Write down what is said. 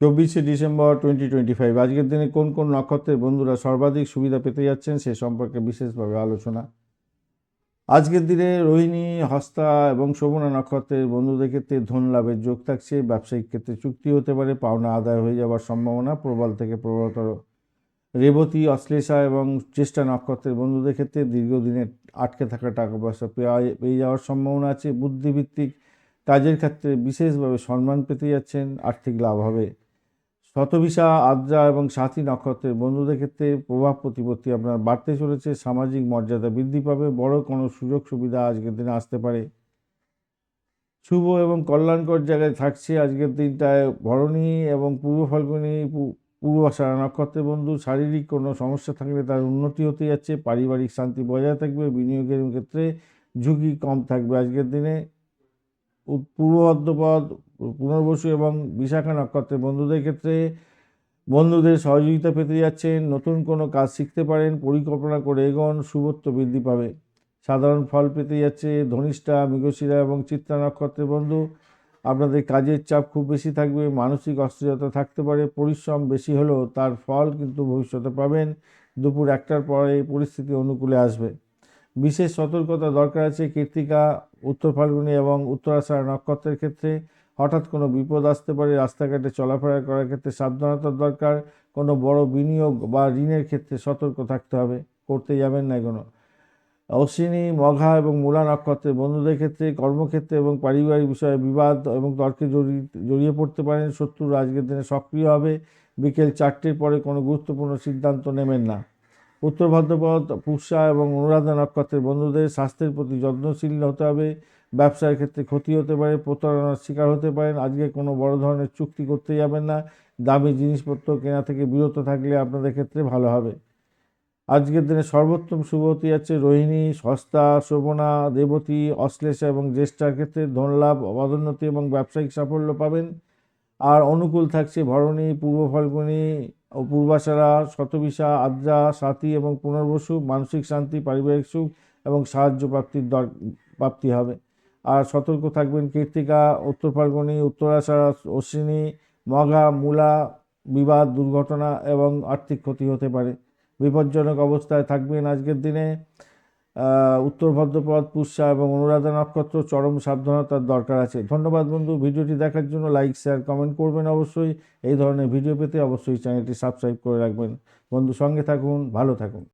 চব্বিশে December twenty twenty five আজকের দিনে কোন কোন নক্ষত্রের বন্ধুরা সর্বাধিক সুবিধা পেতে যাচ্ছেন সে সম্পর্কে বিশেষভাবে আলোচনা। আজকের দিনে রোহিণী, হস্তা এবং শোভনা নক্ষত্রের বন্ধুদের ক্ষেত্রে ধন লাভের যোগ থাকছে। ব্যবসায়িক ক্ষেত্রে চুক্তি হতে পারে, পাওনা আদায় হয়ে যাওয়ার সম্ভাবনা, প্রবল থেকে প্রবলতর। রেবতী, অশ্লেষা এবং চেষ্টা নক্ষত্রের বন্ধুদের ক্ষেত্রে দীর্ঘদিনের আটকে থাকা টাকা পয়সা পেয়ে পেয়ে যাওয়ার সম্ভাবনা আছে। বুদ্ধিভিত্তিক কাজের ক্ষেত্রে বিশেষভাবে সম্মান পেতে যাচ্ছেন। আর্থিক লাভ হবে। শতভিসা, আদ্রা এবং সাথী নক্ষত্রের বন্ধুদের ক্ষেত্রে প্রভাব প্রতিপত্তি আপনার বাড়তে চলেছে। সামাজিক মর্যাদা বৃদ্ধি পাবে। বড় কোনো সুযোগ সুবিধা আজকের দিনে আসতে পারে। শুভ এবং কল্যাণকর জায়গায় থাকছে আজকের দিনটায় ভরণী এবং পূর্ব ফাল্গুনী, পূ- পূর্বাষাঢ়া নক্ষত্রের বন্ধু। শারীরিক কোনো সমস্যা থাকলে তার উন্নতি হতে যাচ্ছে। পারিবারিক শান্তি বজায় থাকবে। বিনিয়োগের ক্ষেত্রে ঝুঁকি কম থাকবে আজকের দিনে। পূর্ব বর্ধপদ পুনর্বসু এবং বিশাখা নক্ষত্রের বন্ধুদের ক্ষেত্রে বন্ধুদের সহযোগিতা পেতে যাচ্ছেন, নতুন কোনো কাজ শিখতে পারেন, পরিকল্পনা করে এগোন শুভত্ব বৃদ্ধি পাবে। সাধারণ ফল পেতে যাচ্ছে ধনিষ্ঠা, মৃগশিরা এবং চিত্রা নক্ষত্রের বন্ধু। আপনাদের কাজের চাপ খুব বেশি থাকবে, মানসিক অস্থিরতা থাকতে পারে, পরিশ্রম বেশি হলেও তার ফল কিন্তু ভবিষ্যতে পাবেন। দুপুর একটার পরে পরিস্থিতি অনুকূলে আসবে। বিশেষ সতর্কতা দরকার আছে কৃত্তিকা, উত্তর ফাল্গুনি এবং উত্তর উত্তরাষাঢ় নক্ষত্রের ক্ষেত্রে। হঠাৎ কোনো বিপদ আসতে পারে, রাস্তাঘাটে চলাফেরা করার ক্ষেত্রে সাবধানতার দরকার, কোনো বড় বিনিয়োগ বা ঋণের ক্ষেত্রে সতর্ক থাকতে হবে করতে যাবেন না কোনো অশ্বিনী, মঘা এবং মূলা নক্ষত্রের বন্ধুদের ক্ষেত্রে, কর্মক্ষেত্রে এবং পারিবারিক বিষয়ে বিবাদ এবং তর্কে জড়িয়ে জড়িয়ে পড়তে পারেন, শত্রুর আজকের দিনে সক্রিয় হবে, বিকেল চারটের পরে কোনো গুরুত্বপূর্ণ সিদ্ধান্ত নেবেন না। উত্তর ভাদ্রপদ, পুষা এবং অনুরাধা নক্ষত্রের বন্ধুদের স্বাস্থ্যের প্রতি যত্নশীল হতে হবে। ব্যবসার ক্ষেত্রে ক্ষতি হতে পারে, প্রতারণার শিকার হতে পারেন। আজকে কোনো বড় ধরনের চুক্তি করতে যাবেন না। দামি জিনিসপত্র কেনা থেকে বিরত থাকলে আপনাদের ক্ষেত্রে ভালো হবে। আজকের দিনে সর্বোত্তম শুভ হতে যাচ্ছে রোহিণী, সস্তা, শোভনা, দেবতী, অশ্লেষা এবং জ্যেষ্ঠার ক্ষেত্রে ধনলাভ পদোন্নতি এবং ব্যবসায়িক সাফল্য পাবেন। আর অনুকূল থাকছে ভরণী, পূর্ব ফাল্গুনী পূর্বাশারা শতবিশা আদ্রা, সাথী এবং পুনর্বসু, মানসিক শান্তি, পারিবারিক সুখ এবং সাহায্য প্রাপ্তির দর, প্রাপ্তি হবে। আর সতর্ক থাকবেন কীর্তিকা, উত্তর ফাল্গুনি উত্তরাষাঢ়া অশ্বিনী মঘা মূলা, বিবাদ, দুর্ঘটনা এবং আর্থিক ক্ষতি হতে পারে। বিপজ্জনক অবস্থায় থাকবেন আজকের দিনে। উত্তর ভদ্রপদ পুষ্যা এবং অনুরাধা নক্ষত্র, চরম সাবধানতার দরকার আছে। ধন্যবাদ বন্ধু, ভিডিওটি দেখার জন্য লাইক শেয়ার কমেন্ট করবেন অবশ্যই। এই ধরনের ভিডিও পেতে অবশ্যই চ্যানেলটি সাবস্ক্রাইব করে রাখবেন। বন্ধু সঙ্গে থাকুন, ভালো থাকুন।